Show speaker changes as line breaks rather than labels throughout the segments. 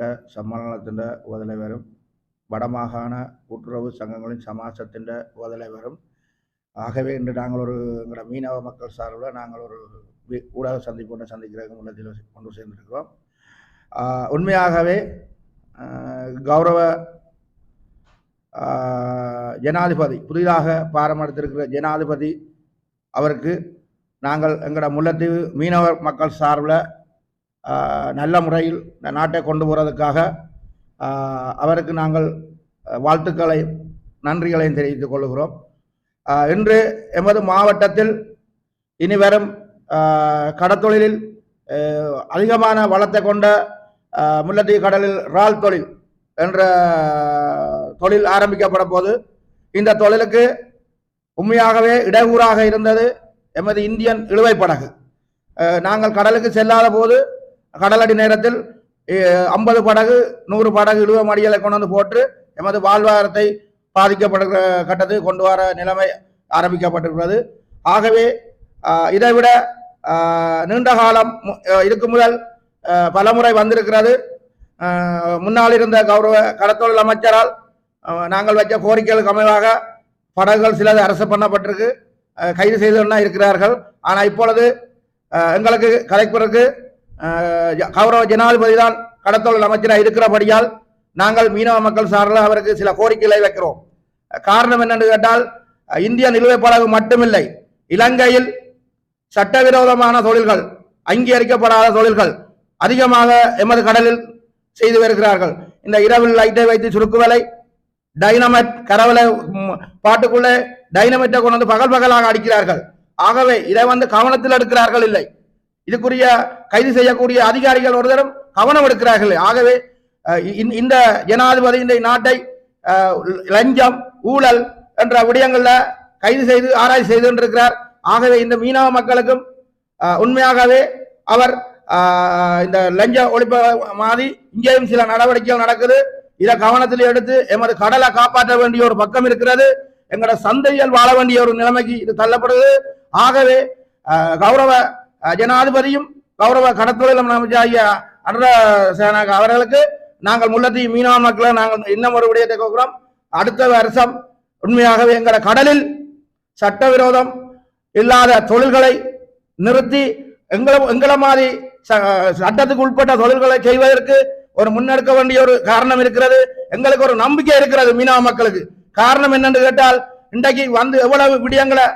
மாவட்ட சம்மேளனத்தின் உபதலைவரும் வடமாகாண கூட்டுறவு சங்கங்களின் சமாசத்தின் உபதலைவரும் ஆகவே இன்று நாங்கள் ஒரு எங்களோட மீனவ மக்கள் சார்பில் நாங்கள் ஒரு ஊடக சந்திப்பு ஒன்று சந்திக்கிறதுக்கு முன்னத்தில் கொண்டு சேர்ந்திருக்கிறோம். உண்மையாகவே கௌரவ ஜனாதிபதி புதிதாக பாரமடுத்திருக்கிற ஜனாதிபதி அவருக்கு நாங்கள் எங்களோட முல்லைத்தீவு மீனவர் மக்கள் சார்பில் நல்ல முறையில் இந்த நாட்டை கொண்டு போகிறதுக்காக அவருக்கு நாங்கள் வாழ்த்துக்களை வாழ்த்துக்களையும் நன்றிகளையும் தெரிவித்துக் கொள்கிறோம். இன்று எமது மாவட்டத்தில் இனி வரும் கடத்தொழிலில் அதிகமான வளத்தை கொண்ட முல்லத்தீவு கடலில் இறால் தொழில் என்ற தொழில் ஆரம்பிக்கப்பட போது இந்த தொழிலுக்கு உண்மையாகவே இடகூறாக இருந்தது எமது இந்தியன் இழுவை படகு நாங்கள் கடலுக்கு செல்லாத போது கடலடி நேரத்தில் ஐம்பது படகு நூறு படகு இழுவ மடிகளை கொண்டு வந்து போட்டு எமது வாழ்வாதாரத்தை பாதிக்கப்படுகிற கட்டத்துக்கு கொண்டு வர நிலைமை ஆரம்பிக்கப்பட்டிருக்கிறது. ஆகவே இதைவிட நீண்ட காலம் மு- இதுக்கு முதல் பலமுறை வந்திருக்கிறது. முன்னால் இருந்த கௌரவ கடத்தொழில் அமைச்சரால் நாங்கள் வைச்ச கோரிக்கைகளுக்கு அமைவாக படகுகள் சிலது அரசு பண்ணப்பட்டிருக்கு. கைது செய்தவனா இருக்கிறார்கள். ஆனால் இப்பொழுது எங்களுக்கு கலைப்பதற்கு கௌரவ ஜனாதிபதி தான் கடத்தொழில் அமைச்சராக இருக்கிறபடியால் நாங்கள் மீனவ மக்கள் சார்பில் அவருக்கு சில கோரிக்கைகளை வைக்கிறோம். காரணம் என்னென்று கேட்டால் இந்திய நிலுவைப்படவு மட்டுமில்லை இலங்கையில் சட்டவிரோதமான தொழில்கள் அங்கீகரிக்கப்படாத தொழில்கள் அதிகமாக எமது கடலில் செய்து வருகிறார்கள். இந்த இரவில் லைட்டை வைத்து சுருக்குவலை டைனமைட் கரவலை பாட்டுக்குள்ளே டைனமைட்டை கொண்டு வந்து பகல் பகலாக அடிக்கிறார்கள். ஆகவே இதை வந்து கவனத்தில் எடுக்கிறார்கள் இல்லை. இதுக்குரிய கைது செய்யக்கூடிய அதிகாரிகள் ஒரு தரம் கவனம் எடுக்கிறார்கள். ஆகவே இந்த- இந்த ஜனாதிபதி இந்த நாட்டை லஞ்சம் ஊழல் என்ற விடயங்கள்ல கைது செய்து ஆராய்ச்சி செய்து கொண்டிருக்கிறார். ஆகவே இந்த மீனவ மக்களுக்கும் உண்மையாகவே அவர் இந்த லஞ்ச ஒழிப்பு மாதிரி இங்கேயும் சில நடவடிக்கைகள் நடக்குது. இதை கவனத்தில் எடுத்து எமது கடலை காப்பாற்ற வேண்டிய ஒரு பக்கம் இருக்கிறது. எங்களோட சந்தைகள் வாழ வேண்டிய ஒரு நிலைமைக்கு இது தள்ளப்படுது. ஆகவே கௌரவ ஜனாதிபதியும் கௌரவ கடத்தொழில் அமைச்சர் அன்ற சேனாக அவர்களுக்கு நாங்கள் முல்லத்தீவு மீனவ மக்களை நாங்கள் இன்னும் ஒரு விடயத்தை கேட்கிறோம். அடுத்த வருஷம் உண்மையாகவே எங்களை கடலில் சட்டவிரோதம் இல்லாத தொழில்களை நிறுத்தி எங்களை எங்களை மாதிரி ச- சட்டத்துக்கு உட்பட்ட தொழில்களை செய்வதற்கு ஒரு முன்னெடுக்க வேண்டிய ஒரு காரணம் இருக்கிறது. எங்களுக்கு ஒரு நம்பிக்கை இருக்கிறது மீனவ மக்களுக்கு. காரணம் என்னன்னு கேட்டால் இன்றைக்கு வந்து எவ்வளவு விடயங்களை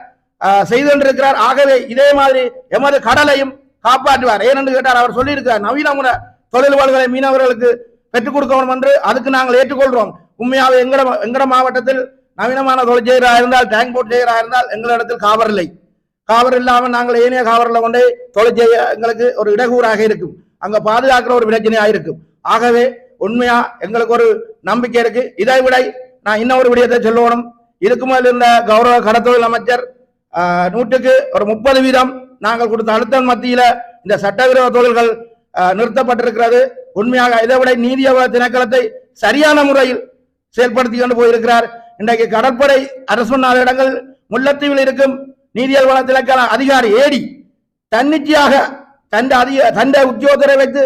செய்து கொண்டிருக்கிறார் ஆகவே இதே மாதிரி எமது கடலையும் காப்பாற்றுவார். ஏனென்று கேட்டார் அவர் சொல்லியிருக்கிறார் நவீன முறை தொழில்களை மீனவர்களுக்கு பெற்றுக் கொடுக்கணும் என்று அதுக்கு நாங்கள் ஏற்றுக்கொள்றோம் உண்மையாக எங்கட எங்கட மாவட்டத்தில் நவீனமான தொழில் செய்கிறா இருந்தால் டேங்க் போட் செய்கிறா இருந்தால் எங்களிடத்தில் காவர் இல்லை. காவர் இல்லாமல் நாங்கள் ஏனைய காவரில் கொண்டு தொழில் செய்ய எங்களுக்கு ஒரு இடகூறாக இருக்கும். அங்கே பாதுகாக்கிற ஒரு பிரச்சனையாக இருக்கும். ஆகவே உண்மையா எங்களுக்கு ஒரு நம்பிக்கை இருக்கு. இதை விட நான் இன்னொரு விடயத்தை சொல்லணும். இதுக்கு மேல் இருந்த கௌரவ கடத்தொழில் அமைச்சர் நூற்றுக்கு ஒரு முப்பது வீதம் நாங்கள் கொடுத்த அழுத்தம் மத்தியில் இந்த சட்டவிரோத தொழில்கள் நிறுத்தப்பட்டிருக்கிறது. உண்மையாக இதை விட நீதியவ திணைக்களத்தை சரியான முறையில் செயல்படுத்தி கொண்டு போயிருக்கிறார். இன்றைக்கு கடற்படை அரசு இடங்கள் முல்லைத்தீவில் இருக்கும் நீதியல் வள திணைக்கள அதிகாரி ஏடி தன்னிச்சையாக தந்த அதிக தந்த உத்தியோகத்தரை வைத்து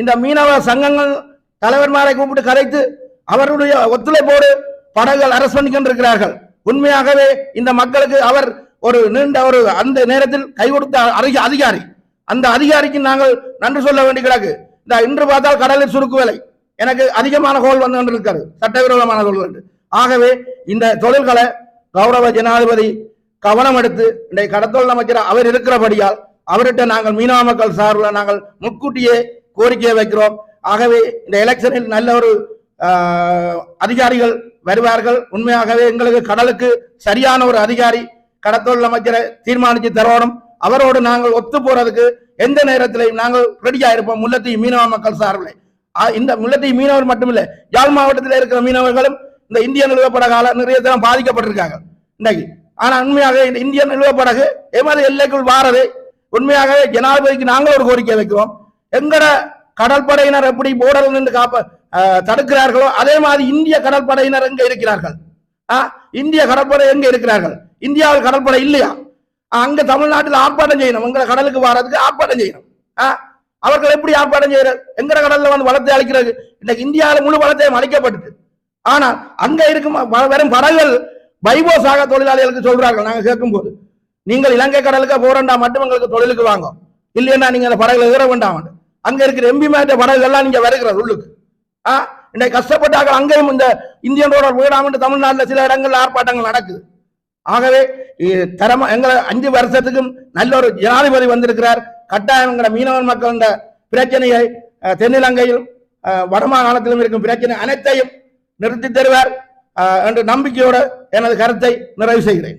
இந்த மீனவ சங்கங்கள் தலைவர்மாரை கூப்பிட்டு கலைத்து அவருடைய ஒத்துழைப்போடு படகுகள் அரசு பண்ணிக்கொண்டிருக்கிறார்கள். உண்மையாகவே இந்த மக்களுக்கு அவர் ஒரு நீண்ட ஒரு அந்த நேரத்தில் கை கொடுத்த அருகே அதிகாரி. அந்த அதிகாரிக்கு நாங்கள் நன்றி சொல்ல வேண்டி கிடக்கு. இந்த இன்று பார்த்தால் கடலில் சுருக்கு வேலை. எனக்கு அதிகமான கோல் வந்து கொண்டிருக்கிறது. சட்டவிரோதமான தொழில்கள் ஆகவே இந்த தொழில்களை கௌரவ ஜனாதிபதி கவனம் எடுத்து இன்றைய கடத்தொழில் அமைச்சர் அவர் இருக்கிறபடியால் அவர்கிட்ட நாங்கள் மீனவ மக்கள் சார்பில் நாங்கள் முன்கூட்டியே கோரிக்கையை வைக்கிறோம். ஆகவே இந்த எலெக்ஷனில் நல்ல ஒரு அதிகாரிகள் வருவார்கள். உண்மையாகவே எங்களுக்கு கடலுக்கு சரியான ஒரு அதிகாரி கடத்தொழில் அமைச்சரை தீர்மானித்து தரணும். அவரோடு நாங்கள் ஒத்து போறதுக்கு எந்த நேரத்திலையும் நாங்கள் ரெடியா இருப்போம். முல்லத்தீவு மீனவ மக்கள் சார்பில். இந்த முல்லத்தீவு மீனவர் மட்டுமில்லை யாழ் மாவட்டத்தில் இருக்கிற மீனவர்களும் இந்த இந்திய நிலவப்பட கால நிறைய தரம் பாதிக்கப்பட்டிருக்காங்க இன்றைக்கு. ஆனா உண்மையாக இந்த இந்திய நிறுவப்படகு எமது எல்லைக்குள் வாரது. உண்மையாகவே ஜனாதிபதிக்கு நாங்கள் ஒரு கோரிக்கை வைக்கிறோம். எங்கட கடற்படையினர் எப்படி போர்டர் நின்று காப்ப தடுக்கிறார்களோ அதே மாதிரி இந்திய கடற்படையினர் எங்க இருக்கிறார்கள்? இந்திய கடற்படை எங்க இருக்கிறார்கள்? இந்தியாவில் கடற்படை இல்லையா? ஆ, அங்க தமிழ்நாட்டில் ஆர்ப்பாட்டம் செய்யணும். உங்களை கடலுக்கு வர்றதுக்கு ஆர்ப்பாட்டம் செய்யணும். ஆ, அவர்கள் எப்படி ஆர்ப்பாட்டம் செய்யறது எங்கட கடல்ல வந்து வளத்தை அழிக்கிறது இன்னைக்கு இந்தியாவில் முழு வளத்தையும் அழிக்கப்பட்டது ஆனால் அங்க இருக்கும் வெறும் வரும் படகுகள் வைபோசாக தொழிலாளிகளுக்கு சொல்றார்கள் நாங்க கேட்கும் போது நீங்கள் இலங்கை கடலுக்கு போறண்டா மட்டும் எங்களுக்கு தொழிலுக்கு வாங்க. இல்லையா நீங்க அந்த படகுல ஏற வேண்டாம் அங்க இருக்கிற எம்பி மாற்ற படகுகள்லாம் நீங்க வருகிற உள்ளுக்கு. ஆ இன்னைக்கு கஷ்டப்பட்டார்கள். அங்கேயும் இந்த இந்தியன் ரோட என்று தமிழ்நாட்டில் சில இடங்களில் ஆர்ப்பாட்டங்கள் நடக்குது. ஆகவே தரமா எங்களை அஞ்சு வருஷத்துக்கும் நல்ல ஒரு ஜனாதிபதி வந்திருக்கிறார். கட்டாயம் எங்களை மீனவன் மக்கள் பிரச்சனையை தென்னிலங்கையில் வடமாகாணத்திலும் இருக்கும் பிரச்சனை அனைத்தையும் நிறுத்தி தருவார். என்று என்ற நம்பிக்கையோடு எனது கருத்தை நிறைவு செய்கிறேன்.